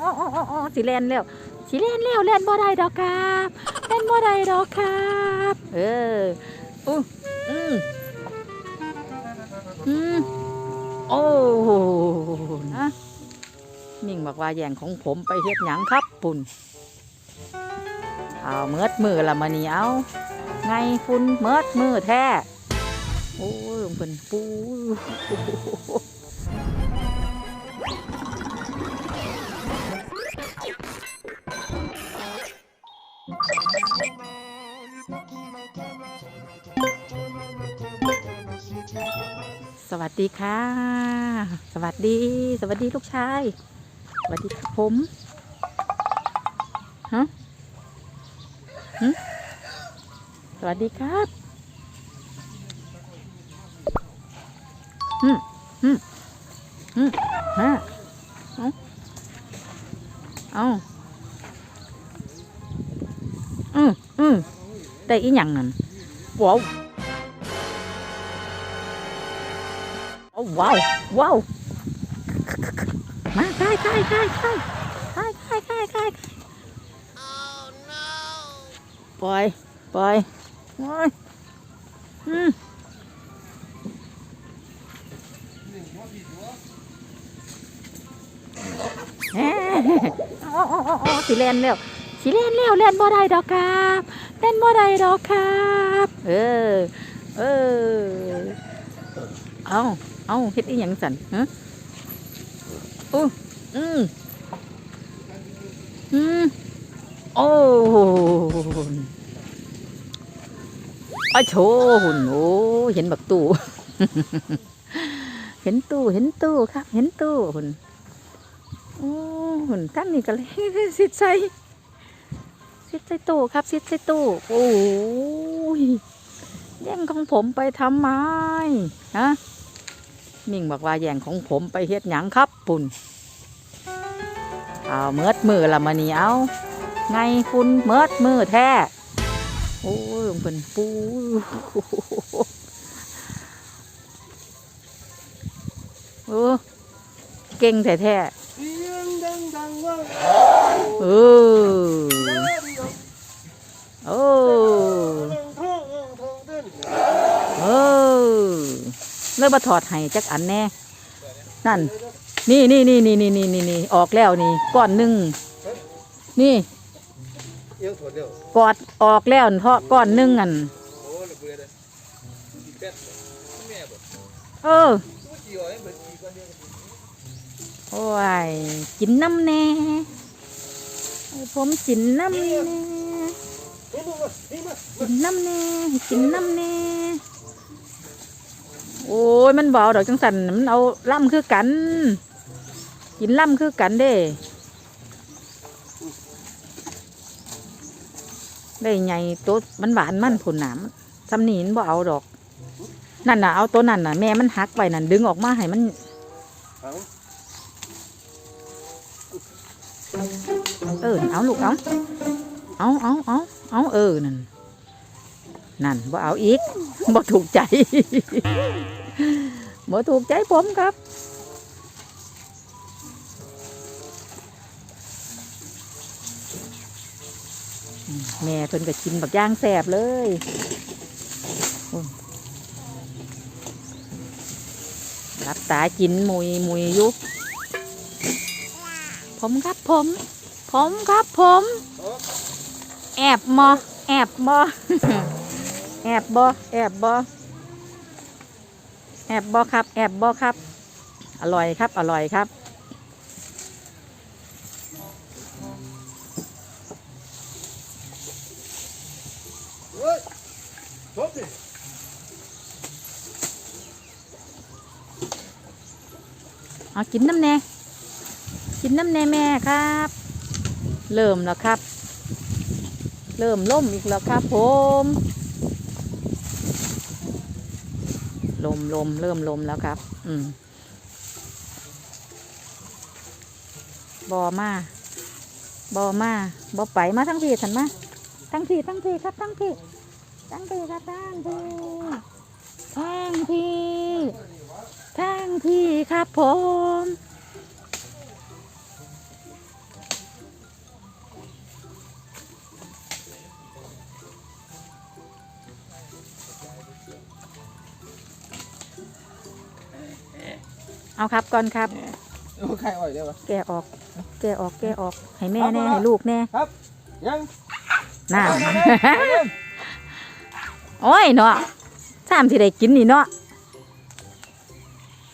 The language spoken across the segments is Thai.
โอ้โอ้โอ้โอ้สิแลนแล้วสิแลนแล้วแลนบ่ได้ดอกครับแลนบ่ได้ดอกครับ เอออู้อืมอืมโอ้โหนะมิ่งบอกว่าแย่งของผมไปเฮ็ดหยังครับปุ่นเอาเมิดมือละมานี่เอาไงฝุ่นเมิดมือแท้โอ้ยเพิ่นปู วัสดีค่ะ สวัสดี สวัสดีลูกชาย สวัสดีครับผมฮะสวัสดีครับอืมอืมอืมฮะเอาเอาอืมอืมได้อีหยังนั่นว้าว อาว้าวว้าวมาใกล้ใกล้ใกล้ใกล้ใกล้ใกล้ใกล้ใกล้ปล่อยปล่อยโอ้ยอืมแหมโอ้โอ้สิเลนแล้วสิเลนแล้วเลนบ่ได้ดอกครับเลนบ่ได้ดอกครับ เออ เออ เอา เอาเฮ็ดอีหยังสันฮะอู้อืมอืมโอ้โอาโชหุ่นโอ้เห็นบักตู้เห็นตู้เห็นตู้ครับ เห็นตู้หุ่นโอ้หุ่นตั้งนี่ก็เลยสิดใส่สิดใส่ตู้ครับสิดใส่ตู้โอ้ยแย่งของผมไปทำไมฮะ มิ่งบอกว่าแย่งของผมไปเฮ็ดหยังครับปุ่นเอาเมิดมือละมานี่เอาไงคุณเมิดมือแท้โอ้ยเพิ่นปูโอ้เก่งแท้ๆเสียงดังดังว่าเออโอ้เรื่องท่องเรื่องท่องเต้นเออ เลยมาถอดให้จักอันแน่ นั่น นี่นี่นี่นี่นี่นี่นี่นี่ออกแล้วนี่ก้อนหนึ่งนี่ยังถอดเดียวกอดออกแล้วทอก้อนหนึ่งอันโอ้ระเบิดเลยกี่เป็ดแม่บ่เออตัวกี่อ๋อยเหมือนกี่ก้อนเดียวโอ้ยกินน้ำแน่ผมกินน้ำแน่นี่มานี่มากินน้ำแน่กินน้ำแน่ โอ้ยมันเบเอาดอกจังสันมันเอาล่ำคือกัน กินล่ำคือกันเด้ได้ไงตัวมันหวานมันผุนหนามซ้ำนีนบ่เอาดอก นั่นน่ะเอาตัวนั่นน่ะแม่มันหักไว้นั่นดึงออกมาให้มันเอาเออเอาลูกเอาเอาเอาเอาเอาเออนั่น นั่นบ่เอาอีกบ่ถูกใจบ่ถูกใจผมครับแม่เพิ่นก็กินบักย่างแสบเลยรับตากินมุยมุยยู่ผมครับผม ผมครับผม แอบมอแอบมอ แอบบอแอบบอแอบบอครับ แอบบอครับ อร่อยครับ อร่อยครับ เอากินน้ำแน่กินน้ำแน่แม่ครับ เริ่มแล้วครับ เริ่มล่มอีกแล้วครับผม ลมลมเริ่มลมแล้วครับ อืมบอมาบอมาบอไปมาทั้งพี่ฉันมาทั้งพี่ทั้งพี่ครับทั้งพี่ทั้งพี่ครับทั้งพี่ทั้งพี่ทั้งพี่ครับผม เอาครับก่อนครับ โอ้ใครอ่อยได้ปะ แกะออก แกะออกแกะออก ให้แม่แน่ให้ลูกแน่ครับ ยังน่าเอาเอาเอาเอาโอ้ยเนาะสามที่ได้กินนี่เนาะ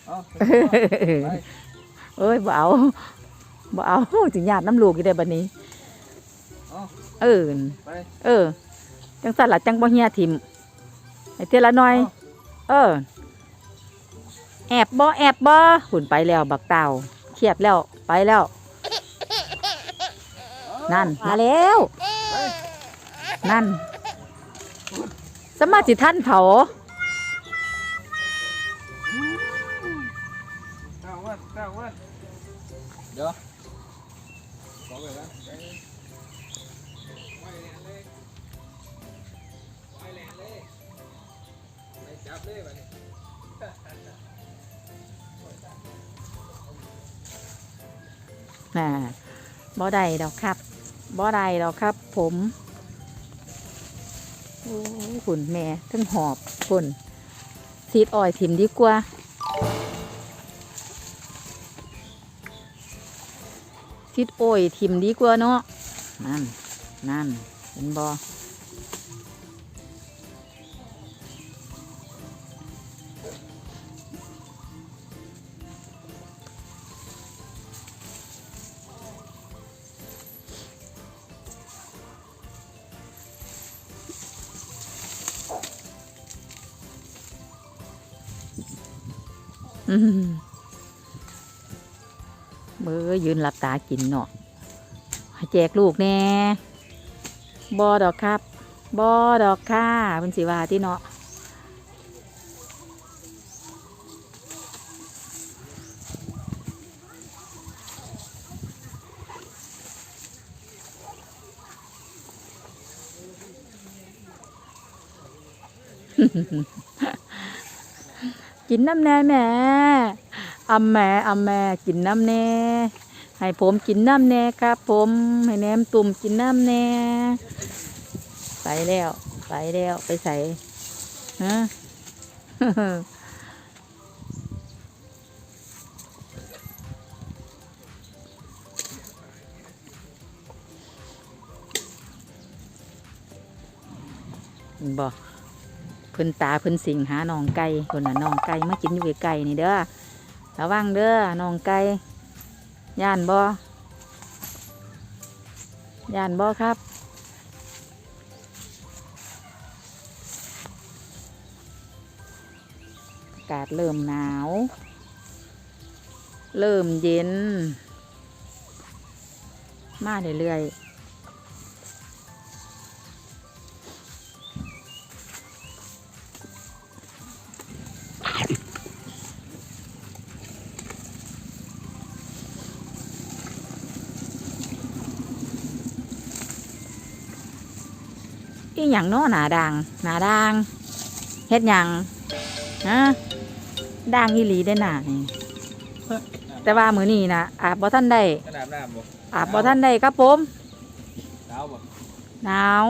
เอาไปเอ้ยบ่เอาบ่เอาสิญาติน้ำลูกอยู่ได้บัดนี้ เอาเออ ไป เออ จังสั่นล่ะจังบ่เฮียทิมให้เทอละหน่อย เออ แอบบ่แอบบ่หุ่นไปแล้วบักเต่าเครียดแล้วไปแล้ว นั่นมาแล้ว นั่น สมาธิท่านเผาเก้าวันเก้าวันเดี๋ยวบอเลยนะไปเลยไปแลนเลยไปแลนเลยไปจับเลยบัดนี้ น่ะบ่ได้ดอกครับบ่ได้ดอกครับ ผมโอ้ขุนแม่ทั้งหอบคนซีดอ้อยถิ่มดีกว่าซีดอ้อยถิ่มดีกว่าเนาะนั่นนั่นเห็นบ่ มเบอยืนหลับตากินเนาะแจกลูกแน่บอดอกครับบอดอกค่ะเป็นสิว่าที่เนาะ กินน้ำแน่แม่อำแม่อำแม่กินน้ำแน่ให้ผมกินน้ำแน่ครับ ผมให้แนมตุ่มกินน้ำแน่ไปแล้วไปแล้วไปใส่ฮะบอกเพิ่นตาเพิ่นสิงหาน้องไก่คนน่ะน้องไก่มากินอยู่ไก่นี่เด้อระวังเด้อน้องไก่ย่านบ่ย่านบ่ครับ อากาศเริ่มหนาว เริ่มเย็น มาเรื่อยๆ อีหยังเนาะหนาด่างหนาด่างเฮ็ดหยังฮะด่างอีหลีได้อหนานี่แต่ว่ามื้อนี้นะอาบบ่ทันได้ขนาดน้ำบ่อาบบ่ทันได้ครับผมหนาวบ่หนาว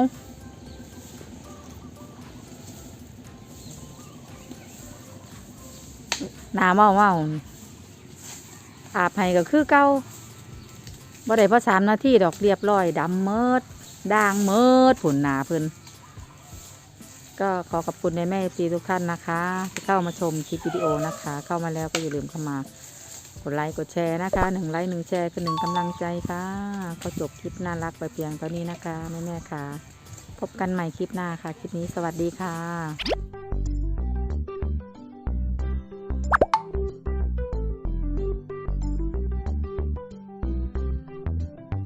หนาเมาเมาอาบให้ก็คือเก่าบ่ได้พอสามนาทีดอกเรียบร้อยดำเมิด ด่างเมิดผุนหนาเพิ่นก็ขอขอบคุณในแม่พีทุกท่านนะคะที่เข้ามาชมคลิปวิดีโอนะคะ เข้ามาแล้วก็อย่าลืมเข้ามากดไลค์กดแชร์นะคะหนึ่งไลค์หนึ่งแชร์คือหนึ่งกำลังใจค่ะก็จบคลิปน่ารักไปเพียงเท่านี้นะคะแม่แม่ค่ะ พบกันใหม่คลิปหน้าค่ะ คลิปนี้สวัสดีค่ะ